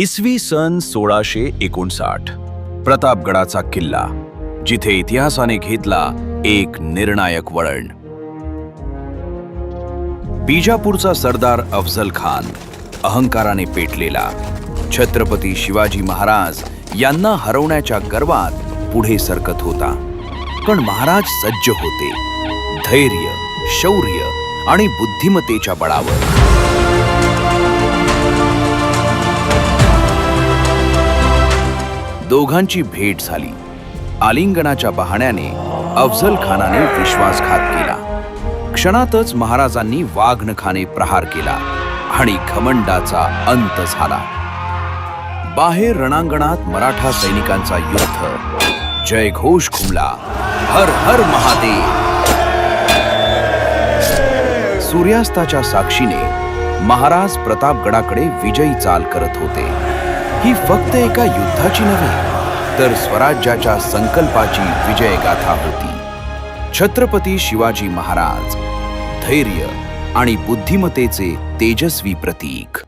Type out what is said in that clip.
इसवी सन सोळाशे एकोणसाठ. प्रतापगडाचा किल्ला जिथे इतिहासाने घेतला एक निर्णायक वळण. बीजापूरचा सरदार अफजल खान अहंकाराने पेटलेला. छत्रपती शिवाजी महाराज यांना हरवण्याच्या गर्वात पुढे सरकत होता. पण महाराज सज्ज होते. धैर्य शौर्य आणि बुद्धिमत्तेच्या बळावर. दोघांची भेट झाली. आलिंगणाच्या बहाण्याने अफजल खानाने विश्वासघात केला. क्षणातच महाराजांनी वाघनखाने प्रहार केला आणि घमंडाचा अंत झाला. बाहेर रणांगणात मराठा सैनिकांचा युद्ध. जयघोष घुमला हर हर महादेव. सूर्यास्ताच्या साक्षीने महाराज प्रतापगडाकडे विजयी चाल करत होते. ही फक्त एका युद्धाची नव्हे तर स्वराज्याच्या संकल्पाची विजयगाथा होती. छत्रपती शिवाजी महाराज धैर्य आणि बुद्धिमत्तेचे तेजस्वी प्रतीक.